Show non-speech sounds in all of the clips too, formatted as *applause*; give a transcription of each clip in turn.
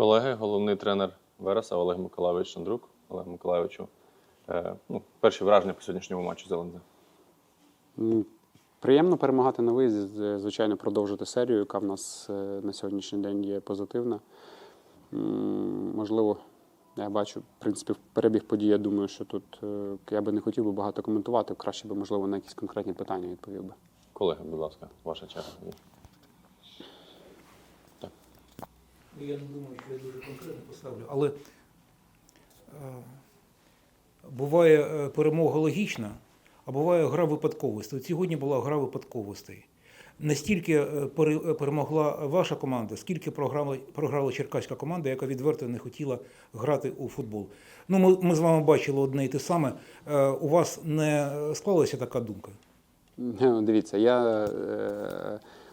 Колеги, головний тренер Вереса Олег Миколайович Шандрук. Олег Миколайовичу. Е, ну, перші враження по сьогоднішньому матчу з ЛНЗ. Приємно перемагати на виїзді, звичайно, продовжити серію, яка в нас е, на сьогоднішній день є позитивна. Можливо, я бачу, в принципі, перебіг подій. Я думаю, що тут е, я би не хотів би багато коментувати, краще би, можливо, на якісь конкретні питання відповів би. Колеги, будь ласка, ваша черга. Ну, я не думаю, що я дуже конкретно поставлю, але е, буває е, перемога логічна, а буває гра випадковостей. От сьогодні була гра випадковостей. Настільки е, пере- перемогла ваша команда, скільки програла, програла черкаська команда, яка відверто не хотіла грати у футбол. Ну, ми, ми з вами бачили одне і те саме. У вас не склалася така думка? Дивіться, я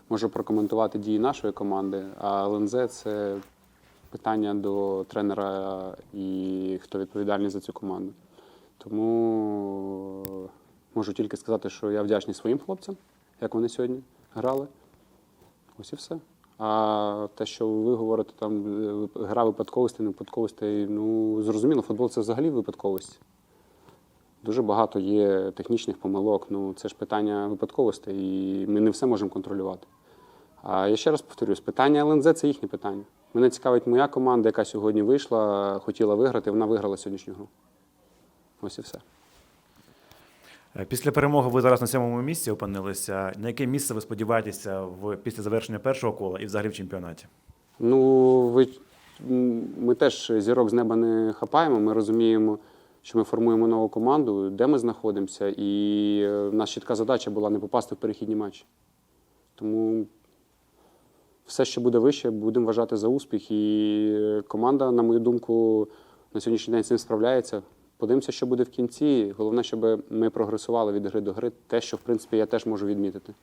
можу прокоментувати дії нашої команди, а ЛНЗ це питання до тренера і хто відповідальний за цю команду. Тому можу тільки сказати, що я вдячний своїм хлопцям, як вони сьогодні грали. Ось і все. А те, що ви говорите, там гра випадковостей, не випадковостей, ну зрозуміло, футбол це взагалі випадковість. Дуже багато є технічних помилок. Ну, це ж питання випадковостей, і ми не все можемо контролювати. А я ще раз повторюсь, питання ЛНЗ це їхнє питання. Мене цікавить моя команда, яка сьогодні вийшла, хотіла виграти, вона виграла сьогоднішню гру. Ось і все. Е, Після перемоги ви зараз на сьомому місці опинилися. На яке місце ви сподіваєтеся в після завершення першого кола і взагалі в чемпіонаті? Ну, ви, ми теж зірок з неба не хапаємо. Ми розуміємо, що ми формуємо нову команду, де ми знаходимося, і е, в нас чітка задача була не попасти в перехідні матчі. Тому все, що буде вище, будемо вважати за успіх. І е, команда, на мою думку, на сьогоднішній день з цим справляється. Подивимося, що буде в кінці. Головне, щоб ми прогресували від гри до гри. Те, що в принципі я теж можу відмітити.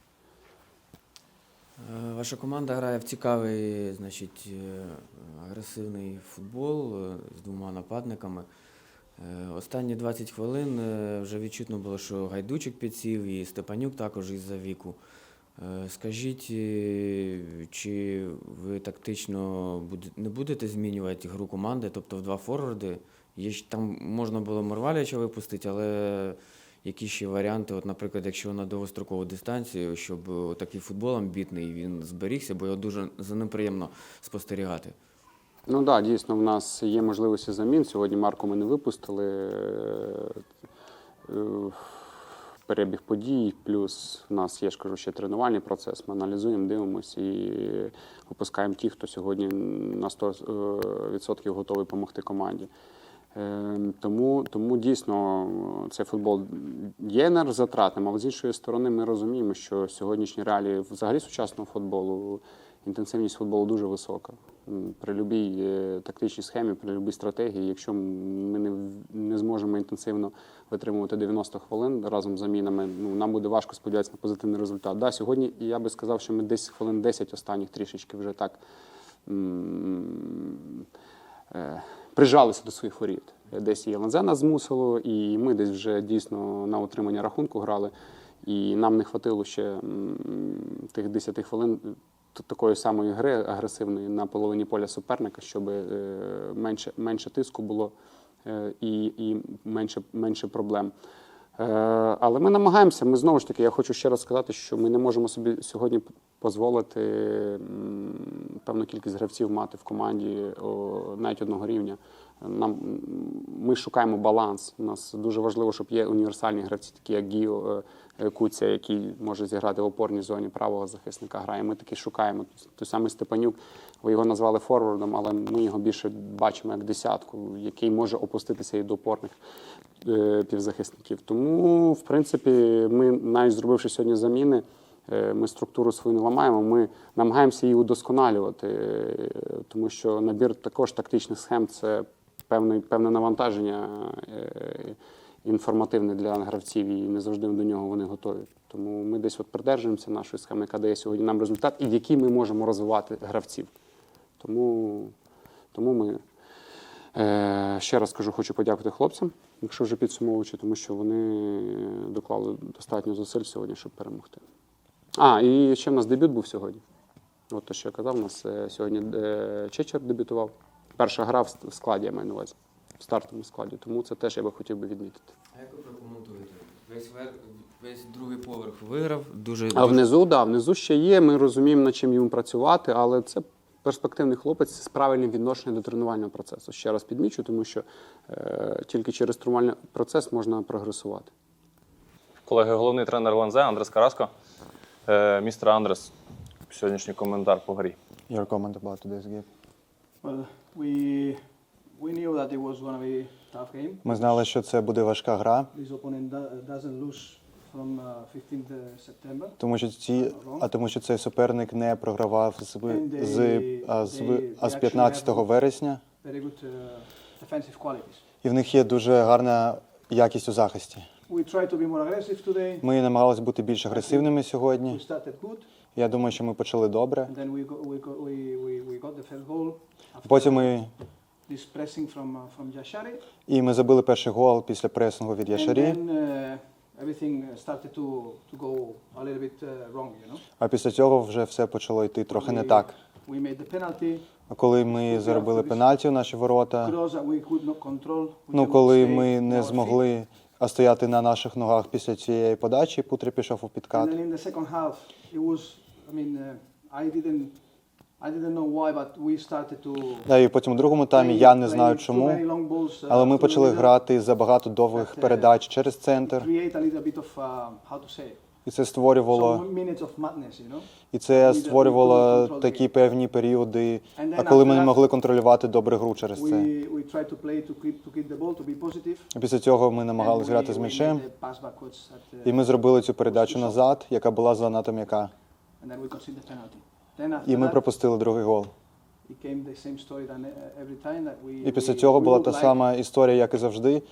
Е, Ваша команда грає в цікавий, значить, е, агресивний футбол з двома нападниками. Останні 20 хвилин вже відчутно було, що Гайдучик підсів і Степанюк також із-за віку. Е, Скажіть, е, чи ви тактично не будете змінювати гру команди, тобто в два форварди? Є Там можна було Морваляча випустити, але які ще варіанти, от, наприклад, якщо на довгострокову дистанцію, щоб е, такий футбол амбітний він зберігся, бо його дуже за ним приємно спостерігати. Ну так, да, дійсно, в нас є можливості замін. Сьогодні Марку ми не випустили. Е, е, Перебіг подій, плюс в нас є, ж кажу, ще тренувальний процес. Ми аналізуємо, дивимося і випускаємо ті, хто сьогодні на 100% готовий допомогти команді. Е, Тому, тому дійсно цей футбол є енергозатратним, але з іншої сторони ми розуміємо, що сьогоднішні реалії взагалі сучасного футболу інтенсивність футболу дуже висока. При будь-якій е, тактичній схемі, при будь-якій стратегії, якщо ми не, не зможемо інтенсивно витримувати 90 хвилин разом з замінами, ну, нам буде важко сподіватися на позитивний результат. Да, сьогодні я би сказав, що ми десь хвилин 10 останніх трішечки вже так е, прижалися до своїх воріт. Десь і ЛНЗ змусило, і ми десь вже дійсно на утримання рахунку грали. І нам не хватило ще тих 10 хвилин такої самої гри агресивної на половині поля суперника, щоб е, менше, менше тиску було е, і, і менше, менше проблем. Е, Але ми намагаємося. Ми знову ж таки, я хочу ще раз сказати, що ми не можемо собі сьогодні дозволити певну кількість гравців мати в команді навіть одного рівня. Нам ми шукаємо баланс. У нас дуже важливо, щоб є універсальні гравці, такі як Гіо Куця, який може зіграти в опорній зоні правого захисника. Грає. Ми таки шукаємо. Той самий Степанюк, ви його назвали форвардом, але ми його більше бачимо як десятку, який може опуститися і до опорних е, півзахисників. Тому, в принципі, ми, навіть зробивши сьогодні заміни, е, ми структуру свою не ламаємо, ми намагаємося її удосконалювати, е, тому що набір також тактичних схем це певне, певне навантаження інформативне для гравців, і не завжди до нього вони готові. Тому ми десь от придержуємося нашої схеми, яка дає сьогодні нам результат, і в якій ми можемо розвивати гравців. Тому, тому ми Е, Ще раз кажу, хочу подякувати хлопцям, якщо вже підсумовуючи, тому що вони доклали достатньо зусиль сьогодні, щоб перемогти. А, і ще в нас дебют був сьогодні. От те, що я казав, у нас е, сьогодні е, Чечер дебютував перша гра в складі, я маю на увазі, стартовому складі. Тому це теж я би хотів би відмітити. А як ви прокоментуєте? Весь, вер... Весь другий поверх виграв, дуже А внизу, да, внизу ще є. Ми розуміємо, над чим йому працювати, але це перспективний хлопець з правильним відношенням до тренувального процесу. Ще раз підмічу, тому що е, тільки через тренувальний процес можна прогресувати. Колеги, головний тренер Лензе Андрес Караско. Е, містер Андрес, сьогоднішній коментар по грі. Your comment about today's game. Well, we Ми знали, що це буде важка гра, This opponent doesn't lose from uh, 15th September. тому що ці, а тому що цей суперник не програвав з, з, а, з, а з 15 вересня, uh, і в них є дуже гарна якість у захисті. We tried to be more aggressive today. Ми намагалися бути більш агресивними We сьогодні. started good, Я думаю, що ми почали добре. Потім ми this pressing from uh, from Yashari. і ми забили перший гол після пресингу від And Яшарі. then uh, everything started to to go a little bit uh, wrong, you know. А після цього вже все почало йти трохи не We- так. We made the penalty. А коли ми заробили пенальті у наші ворота, Cross that we could not control. We ну cannot коли stay ми on не feet. змогли а стояти на наших ногах після цієї подачі, Путрі пішов у підкат. And then in the second half, it was. I mean, uh, I didn't. I didn't know why, but we started to. Да, і потім у другому таймі я не знаю чому, uh, але ми почали грати забагато довгих That, uh, передач через центр, uh, і це створювало і це створювало такі певні періоди. А коли ми не могли контролювати добре гру через це. Після цього ми намагалися грати з м'ячем, uh, і ми зробили цю передачу назад, яка була занадто м'яка. І ми пропустили другий гол. uh. І після цього була та сама історія, як і завжди.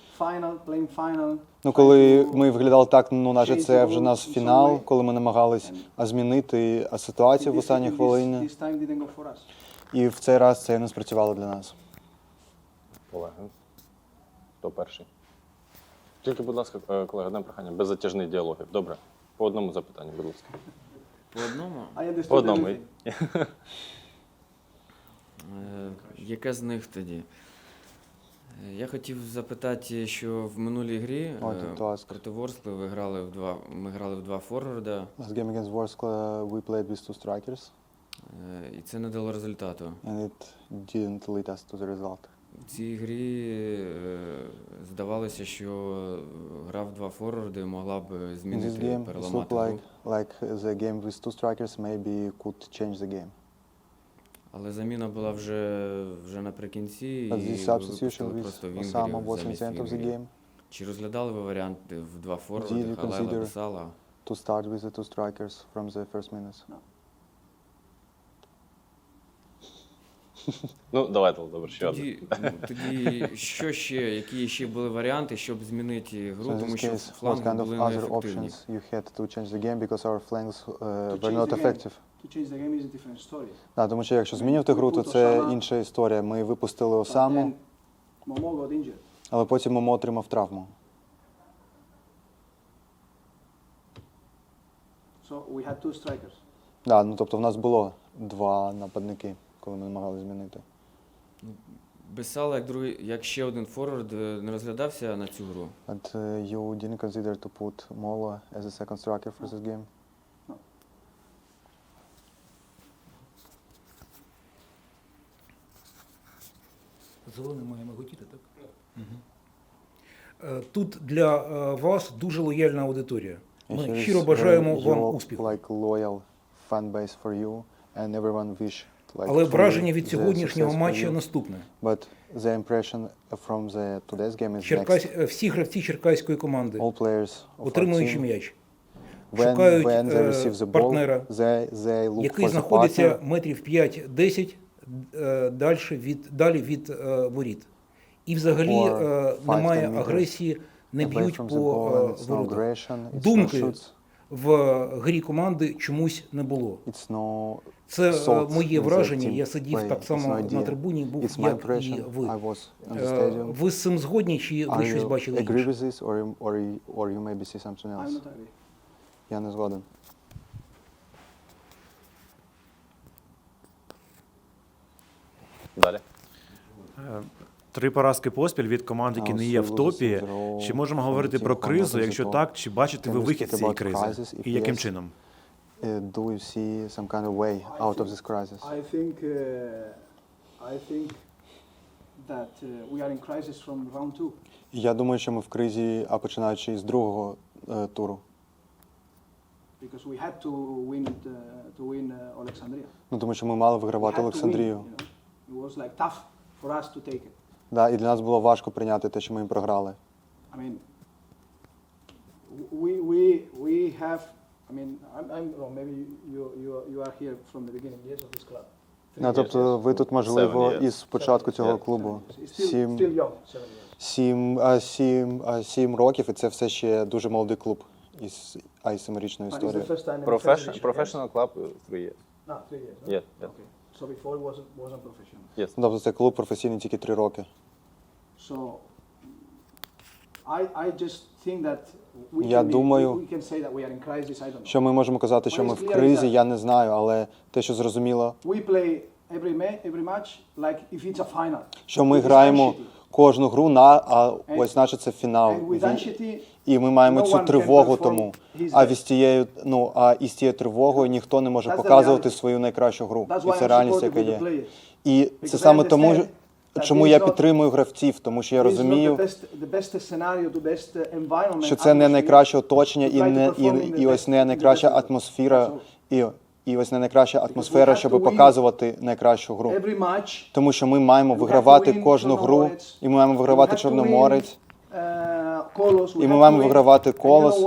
Ну, коли ми виглядали так, ну наче це вже наш фінал, коли ми намагались змінити ситуацію в останні хвилини. І в цей раз це не спрацювало для нас. Колеги, хто перший? Тільки, будь ласка, е, колеги, одне прохання, без затяжних діалогів. Добре. По одному запитанню, будь ласка. По одному. I understood По одному. *laughs* Е, Яке з них тоді? Е, Я хотів запитати, що в минулій грі е, проти Ворскли ви грали в два, ми грали в два форварда, Last game against Vorskla, we played with two strikers, е, і це не дало результату. and it didn't lead us to the result. В цій грі е, здавалося, що гра в два форварди могла б змінити, game, it looked переламати like, like the game with two strikers maybe could change the game. Але заміна була вже, вже наприкінці, But і substitution просто Osama was in the end of the game Чи розглядали ви варіанти в два you форварди, Халайла, consider- Бесала? to start with the two strikers from the first minutes. Ну, давайте, добре, ще. Тоді, ну, тоді що ще, які ще були варіанти, щоб змінити гру, So тому що фланги kind of були неефективні. you had to change the game because our flanks uh, were not effective? To change the game is a different story. Да, тому що якщо змінювати гру, то це інша історія. Ми випустили Осаму, Momo got injured. але потім Момо отримав травму. So we had two strikers. Да, ну тобто в нас було два нападники, коли ми намагалися змінити. Бесала як другий, як ще один форвард е, не розглядався на цю гру. But uh, you didn't consider to put Mola as a second striker for this game? Зелений має миготіти, так? Е, Тут для е, вас дуже лояльна аудиторія. And here Ми is щиро бажаємо вам your, успіху. Like loyal fan base for you and everyone wish Але враження від сьогоднішнього матчу наступне. But the impression from the today's game is Черкас... next. е, Всі гравці черкаської команди, отримуючи м'яч, шукають е, партнера, який знаходиться метрів 5-10 е, далі від, далі від е, воріт. І взагалі е, немає агресії, не б'ють по е, воротах. Думки в грі команди чомусь не було. Це е, моє враження. Я сидів так само на трибуні, був як і ви. Е. Ви з цим згодні, чи ви щось бачили інше? Я не згоден. Далі. Три поразки поспіль від команд, які не є в топі. Чи можемо говорити про кризу? Якщо так, чи бачите ви вихід з цієї кризи? І яким чином? Uh, do you see some kind of way out of this crisis? I think uh, I think that uh, we are in crisis from round two. Я думаю, що ми в кризі, а починаючи з другого е, туру. because we had to win uh, to win uh, Alexandria. Ну тому що ми мали вигравати Олександрію. you know. It was like tough for us to take it. Да, і для нас було важко прийняти те, що ми їм програли. I mean, we we we have. I mean, I'm, I'm well, maybe you you you are here from the beginning, yes, of this club. Ну, тобто ви тут, можливо, Seven years. із початку цього Yeah. клубу. It's still, Сім, still young, seven years. сім, а, сім, а, сім років, і це все ще дуже молодий клуб із а, із семирічною But it's the історією. first time in the Profession, first division, professional club uh, three years. yes? No, three years. No? Yeah, yeah. Okay. So before it wasn't wasn't professional. Yes. Ну, Тобто це клуб професійний тільки три роки. So I I just think that we Я can, be, думаю, we, we can say that we are in crisis. I don't know. Що ми можемо казати, що ми в кризі, я не знаю, але те, що зрозуміло, We play every ma- every match like if it's a final. що ми With граємо Ancelotti. кожну гру на, а ось наче це фінал. And with Ancelotti, І ми маємо no цю one can тривогу perform тому. his А best. із тією, ну а із тією тривогою ніхто не може That's the показувати reality. свою найкращу гру. That's І це реальність, supportive яка the є. players. І Because це I саме тому, understand чому я підтримую гравців, тому що я розумію, uh, що це не найкраще оточення і не і, і ось не найкраща атмосфера, і, і ось не найкраща атмосфера, щоб показувати найкращу гру. Тому що ми маємо вигравати кожну гру, і ми маємо вигравати Чорноморець. uh, І ми маємо вигравати Колос.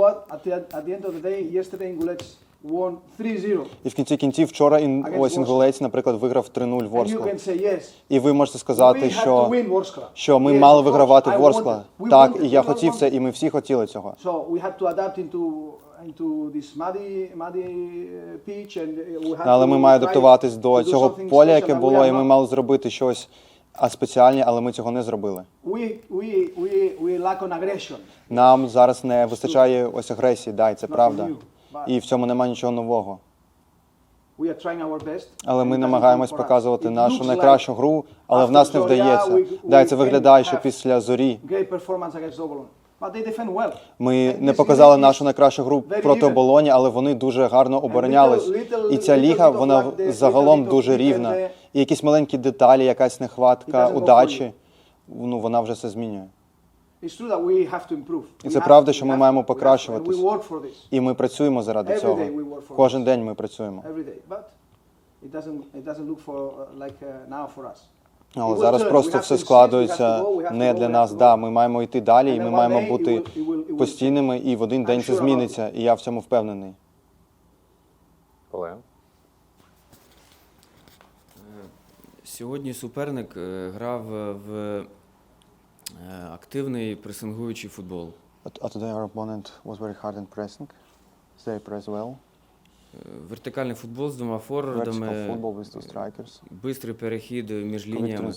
Won 3-0. І в кінці кінців вчора ін, Against ось інгулець, наприклад, виграв 3-0 And you Ворскла. can say yes. І ви можете we сказати, had to що, win Ворскла. що ми Yes, мали of course, вигравати I Ворскла. wanted- we Так, wanted, і я we all хотів це, wanted. і ми всі хотіли цього. So we had to adapt into into this muddy, muddy uh, pitch and uh, we had Але to ми маємо try адаптуватись to до do цього something поля, special яке we було, are і ми not. мали зробити щось а спеціальне, але ми цього не зробили. We, we, we, we lack on aggression. Нам зараз не вистачає ось агресії, да, і це Not правда. but- І в цьому немає нічого нового. Але ми намагаємось показувати нашу найкращу гру, але в нас не вдається. we- Да, це виглядає, що після зорі ми не показали нашу найкращу гру проти оболоні, але вони дуже гарно оборонялись. І ця ліга, вона загалом дуже рівна. І якісь маленькі деталі, якась нехватка удачі, ну вона вже все змінює. І це правда, що ми маємо we покращуватись. and We work for this І ми працюємо заради цього. day we work for Кожен день ми працюємо. for uh, uh. Але зараз просто все складується не для нас. Да, ми маємо йти далі, і ми маємо бути постійними, і в один день це зміниться. І я в цьому впевнений. Колеги. Сьогодні суперник е, грав е, в е, активний пресингуючий футбол. Uh, today our opponent was very hard in pressing. They press well. Е, Вертикальний футбол з двома форвардами, бистрий перехід між лініями.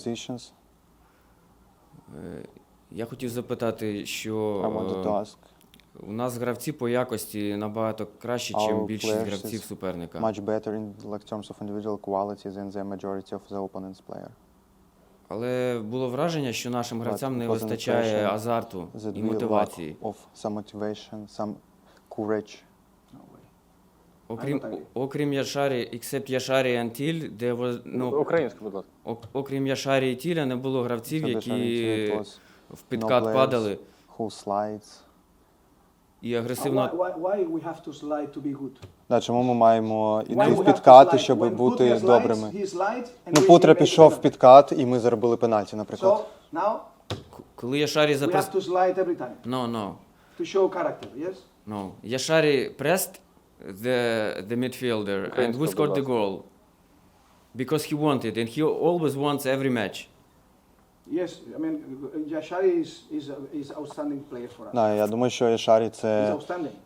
Е, Я хотів запитати, що е, у нас гравці по якості набагато кращі, ніж більшість гравців суперника. much better in terms of individual quality than the majority of the opponent's player. Але було враження, що нашим гравцям не вистачає азарту і мотивації. Окрім, окрім Яшарі, except Яшарі and Тіль, де ну, Українська, будь ласка. окрім Яшарі і Тіля не було гравців, які в підкат падали who slides. І Uh, агресивно we? Да, чому ми маємо йти в підкати, щоб бути добрими? Ну, Путра пішов в підкат, і ми заробили пенальті, наприклад. Коли we every time No, no, to show character. Yes. no. Яшарі pressed the, the midfielder and who scored the goal? Because he wanted and he always wants every match. Yes. I mean, Yashari is is is outstanding player for us. Да, я думаю, що Ешарі He's це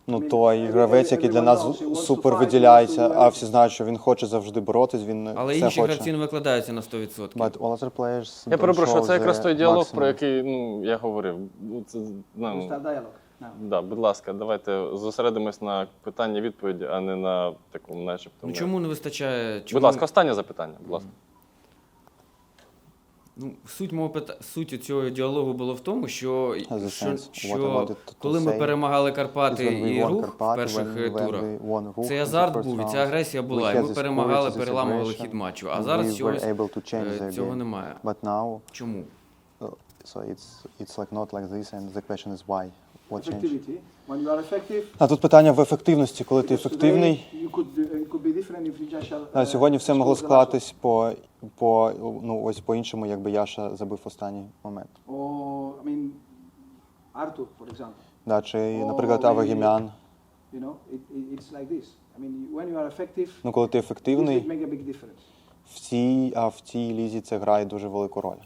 ну той гравець, який для нас knows he wants to супер виділяється, wants to do а всі знають, що він хоче завжди боротись, він Але все інші хоче. гравці не викладаються на 100%. But all other players Я перепрошую, це якраз той діалог, maximum. про який ну, я говорив. Ну, Це, ну, dialogue да, будь ласка, давайте зосередимось на питанні-відповіді, а не на такому, начебто. Ну чому не вистачає? Чому... Будь ласка, останнє запитання, будь ласка. Ну, суть мого пита... суть цього діалогу було в тому, що, що, що коли ми перемагали Карпати і рух в перших е, турах, цей азарт був, і ця агресія була, і ми перемагали, переламували хід матчу. А зараз чогось е, цього немає. Чому? uh, so it's it's like not like this, and the question is why? What changed? Effectivity. When you are effective, А тут питання в ефективності, коли ти because today ефективний. you could, uh, it could be different if you just, uh, А сьогодні все могло scored the last склатись по, по ну ось по-іншому, якби Яша забив останній момент. one. Or, I mean, Arthur, for example. Да, чи, О, наприклад, maybe- Авагімян. You know, it, it, it's like this. I mean, when you are effective, Ну, коли ти this ефективний, would make a big difference. в цій, а в цій лізі це грає дуже велику роль.